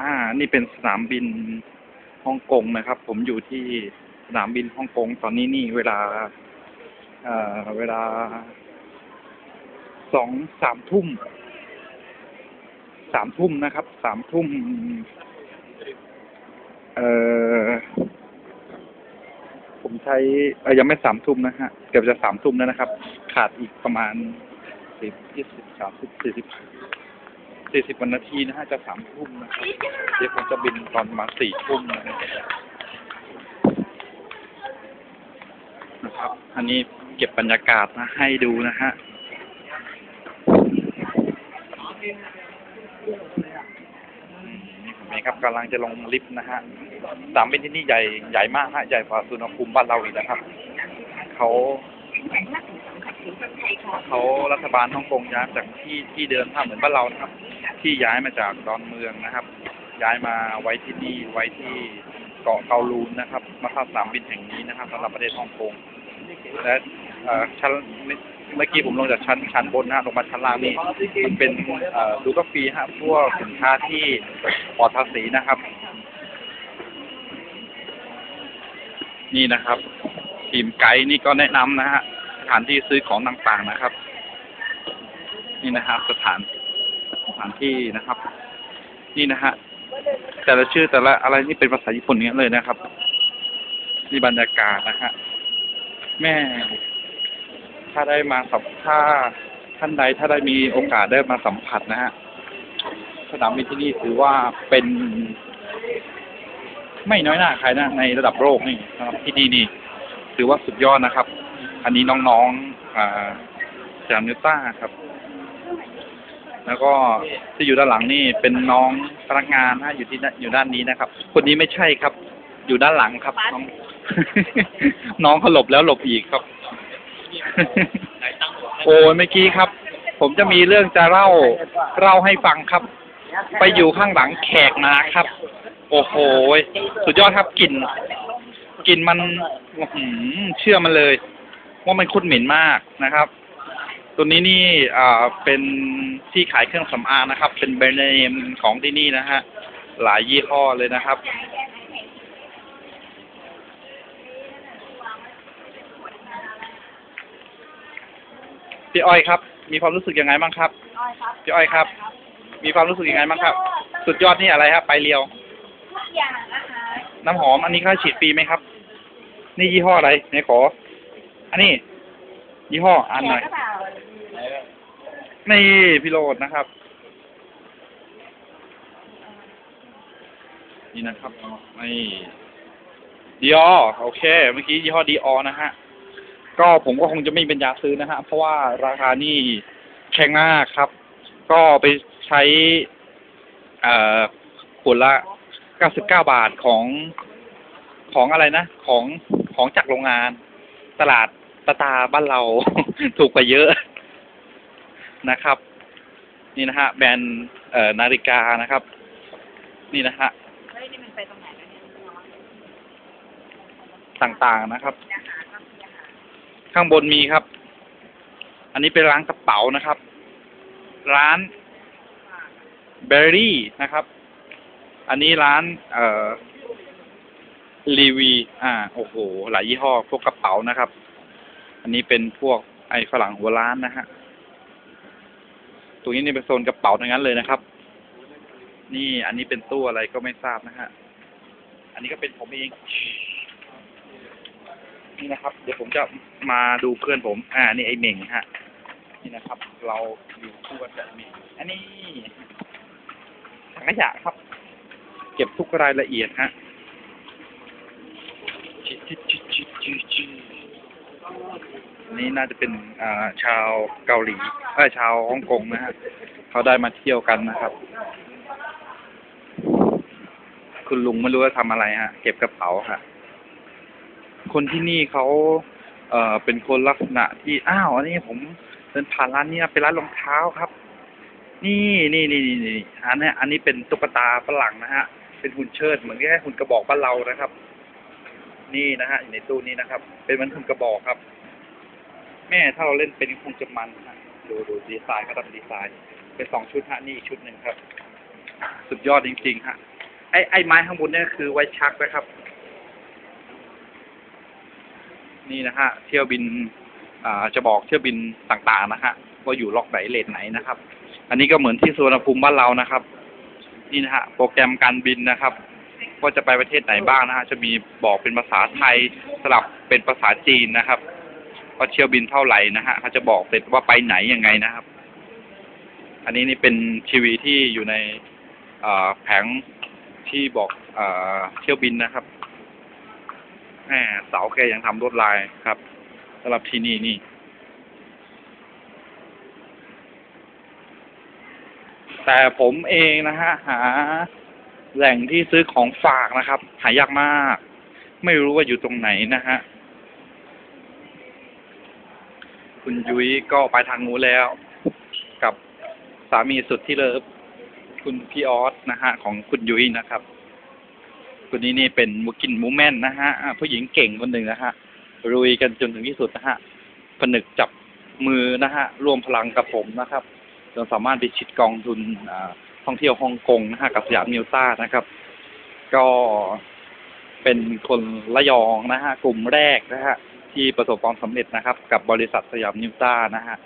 อ่า นี่เป็นสนามบินฮ่องกงนะครับ ผมอยู่ที่สนามบินฮ่องกง ตอนนี้นี่เวลา เอ่อ เวลาสองสามทุ่ม สามทุ่มนะครับ สามทุ่ม เอ่อ ผมใช้ยังไม่สามทุ่มนะฮะ เกือบจะสามทุ่มแล้วนะครับ ขาดอีกประมาณสิบยี่สิบสามสิบสี่สิบ สี่สิบวันาทีนะฮะจะสามทุ่มนะครับเดี๋ยวผมจะบินตอนมาสี่ทุ่มนะครับนะครับอันนี้เก็บบรรยากาศมาให้ดูนะฮะนี่ผมเองครับกำลังจะลงลิฟต์นะฮะสามบินที่นี่ใหญ่ใหญ่มากฮะใหญ่กว่าสุนภูมิบ้านเราอีกนะครับ เขา เขารัฐบาลฮ่องกงย้ายจากที่ที่เดิมถ้าเหมือนบ้านเรานะครับ ที่ย้ายมาจากดอนเมืองนะครับ ย้ายมาไว้ที่นี่ไว้ที่เกาะเกาลูนนะครับ มาเข้าสนามบินแห่งนี้นะครับสำหรับประเทศฮ่องกงและเอ่อชั้นเมื่อกี้ผมลงจากชั้นชั้นบนนะลงมาชั้นล่างนี่มันเป็นเอ่อดูก็ฟรีฮะพวกสินค้าที่ปลอดภาษีนะครับ นี่นะครับทีมไกด์นี่ก็แนะนำนะฮะ ถานที่ซื้อของต่างๆนะครับ นี่นะครับ สถานสถานที่นะครับ นี่นะฮะแต่ละชื่อแต่ละอะไรนี่เป็นภาษาญี่ปุ่นเนี้ยเลยนะครับนี่บรรยากาศนะฮะแม่ ถ้าได้มาสัมถ้าท่านใดถ้าได้มีโอกาสได้มาสัมผัสนะฮะสนามบินที่นี่ถือว่าเป็น ไม่น้อยหน้าใครนะในระดับโลกนี่นะครับที่นี่นี่ถือว่าสุดยอดนะครับ อันนี้น้องๆอ่าจามนิวต้าครับ แล้วก็ที่อยู่ด้านหลังนี่เป็นน้องพนักงานนะอยู่ที่ด้านอยู่ด้านนี้นะครับ คนนี้ไม่ใช่ครับ อยู่ด้านหลังครับ น้อง น้องเขาหลบแล้วหลบอีกครับ โอ้ยเมื่อกี้ครับ ผมจะมีเรื่องจะเล่าเล่าให้ฟังครับ ไปอยู่ข้างหลังแขกมาครับ โอ้โหสุดยอดครับกลิ่นกลิ่นมันอื้อหือเชื่อมันเลย ว่ามันคุ้นเหม็นมากนะครับ ตัวนี้นี่อ่าเป็นที่ขายเครื่องสำอางนะครับ เป็นแบรนด์เนมของที่นี่นะฮะหลายยี่ห้อเลยนะครับ พี่อ้อยครับ มีความรู้สึกยังไงบ้างครับ พี่อ้อยครับ มีความรู้สึกยังไงบ้างครับ สุดยอดนี่อะไรครับไปเรียว ทุกอย่างนะคะน้ำหอมอันนี้ค่าฉีดฟรีไหมครับ นี่ยี่ห้ออะไรไหนขอ อันนี้ ยี่ห้ออ่านหน่อยแกก็เปล่านี่พี่โรดนะครับ นี่นะครับนี่ดีอโอเค เมื่อกี้ยี่ห้อดีอนะฮะ ก็ผมก็คงจะไม่เป็นยาซื้อนะฮะ เพราะว่าราคานี่แพงมากครับ ก็ไปใช้ เอ่อขวดละ99บาทของของอะไรนะ ของของจากโรงงาน ตลาด ตาตาบ้านเรา ถูกกว่าเยอะนะครับ นี่นะฮะ แบรนด์เอ่อนาฬิกานะครับ นี่นะฮะเฮ้ยนี่มันไปตรงไหนแล้วเนี่ยต่างๆนะครับ มีอาหารครับมีอาหารข้างบนมีครับ อันนี้เป็นร้านกระเป๋านะครับ ร้านเบอร์รี่นะครับ อันนี้ร้านเอ่อรีวี อ่า โอ้โห หลายยี่ห้อ พวกกระเป๋านะครับ นนี้เป็นพวกไอฝรั่งหัวร้านนะฮะ ตรงนี้นี่เป็นโซนกระเป๋าทั้งนั้นเลยนะครับ นี่อันนี้เป็นตู้อะไรก็ไม่ทราบนะฮะ อันนี้ก็เป็นผมเอง นี่นะครับ เดี๋ยวผมจะมาดูเพื่อนผม อ่า นี่ไอเหม่งฮะ นี่นะครับ เราอยู่คู่กันแบบนี้อันนี้ถังขยะครับ เก็บทุกรายละเอียดฮะจิจิจิจิจิจิ อันนี่น่าจะเป็นอ่าชาวเกาหลีเอ้ยชาวฮ่องกงนะฮะเขาได้มาเที่ยวกันนะครับ คุณลุงไม่รู้ว่าทำอะไรฮะ เก็บกระเป๋าค่ะ คนที่นี่เขาเอ่อเป็นคนลักษณะที่อ้าวอันนี้ผมเดินผ่านร้านนี้เป็นร้านรองเท้าครับ นี่นี่นี่นี่นี่อันนี้อันนี้เป็นตุ๊กตาฝรั่งนะฮะ เป็นหุ่นเชิดเหมือนแค่หุ่นกระบอกบ้านเรานะครับ นี่นะฮะอยู่ในตู้นี้นะครับ เป็นเหมือนหุ่นกระบอกครับ แม่ถ้าเราเล่นเป็นคงจะมันฮะดูดูดีไซน์เขาทำดีไซน์ เป็นสองชุดฮะนี่อีกชุดหนึ่งครับ สุดยอดจริงๆฮะไอ้ไอ้ไม้ข้างบนเนี่ยคือไว้ชักนะครับ นี่นะฮะเที่ยวบิน อ่าจะบอกเที่ยวบินต่างๆนะฮะว่าอยู่ล็อกไหนเลทไหนนะครับ อันนี้ก็เหมือนที่สุวรรณภูมิบ้านเรานะครับ นี่นะฮะโปรแกรมการบินนะครับว่าจะไปประเทศไหนบ้างนะฮะจะมีบอกเป็นภาษาไทยสลับเป็นภาษาจีนนะครับ ว่าเที่ยวบินเท่าไหร่นะฮะเขาจะบอกเสร็จว่าไปไหนยังไงนะครับ อันนี้นี่เป็นทีวีที่อยู่ในอแผงที่บอกเอ่อเที่ยวบินนะครับแหมเสาแกยังทำลวดลายครับสำหรับที่นี่นี่แต่ผมเองนะฮะหา แหล่งที่ซื้อของฝากนะครับ หายากมาก ไม่รู้ว่าอยู่ตรงไหนนะฮะ คุณยุ้ยก็ไปทางนู้นแล้ว กับสามีสุดที่เลิฟคุณพี่ออสนะฮะ ของคุณยุ้ยนะครับคนนี้นี่เป็นมูกินมูแมนนะฮะผู้หญิงเก่งคนหนึ่งนะฮะรุยกันจนถึงที่สุดนะฮะผนึกจับมือนะฮะรวมพลังกับผมนะครับจนสามารถไปชิดกองทุนท่องเที่ยวฮ่องกงนะฮะกับสยามนิวต้านะครับ ก็เป็นคนระยองนะฮะกลุ่มแรกนะฮะ ที่ประสบความสำเร็จนะครับ กับบริษัทสยามนิวต้านะฮะ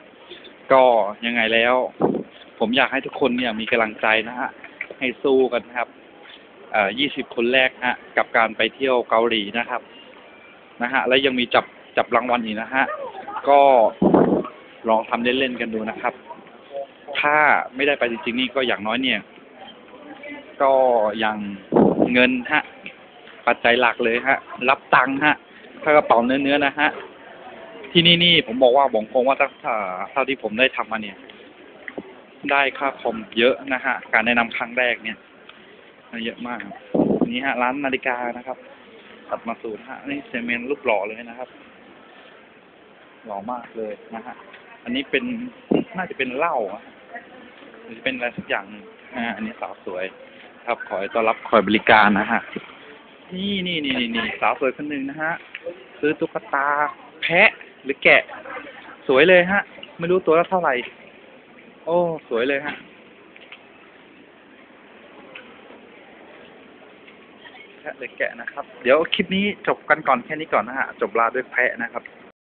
ก็ยังไงแล้ว ผมอยากให้ทุกคนเนี่ยมีกำลังใจนะฮะให้สู้กันครับเอ่อ20คนแรกฮะกับการไปเที่ยวเกาหลีนะครับนะฮะแล้วยังมีจับจับรางวัลอีกนะฮะก็ลองทำเล่นๆกันดูนะครับ ถ้าไม่ได้ไปจริงๆนี่ก็อย่างน้อยเนี่ย ก็ยังเงินฮะปัจจัยหลักเลยฮะ รับตังค์ฮะ ถ้ากระเป๋าเนื้อๆนะฮะ ที่นี่นี่ผมบอกว่าบอกคงว่าถ้าเท่าที่ผมได้ทำมาเนี่ย ได้ค่าคอมเยอะนะฮะ การแนะนำครั้งแรกเนี่ยเยอะมากนี่ฮะร้านนาฬิกานะครับ ตัดมาสูตรฮะนี่เซเมนต์รูปหล่อเลยนะครับ หล่อมากเลยนะฮะ อันนี้เป็นน่าจะเป็นเหล้าหรือจะเป็นอะไรสักอย่างอ่าอันนี้สาวสวย ครับขอต้อนรับคอยบริการนะฮะนี่นี่นี่นี่สาวสวยคนหนึ่งนะฮะ ซื้อตุ๊กตา แพะหรือแกะ สวยเลยฮะ ไม่รู้ตัวละเท่าไหร่ โอ้ สวยเลยฮะแพะหรือแกะนะครับ เดี๋ยวคลิปนี้จบกันก่อนแค่นี้ก่อนนะฮะ จบลาด้วยแพะนะครับ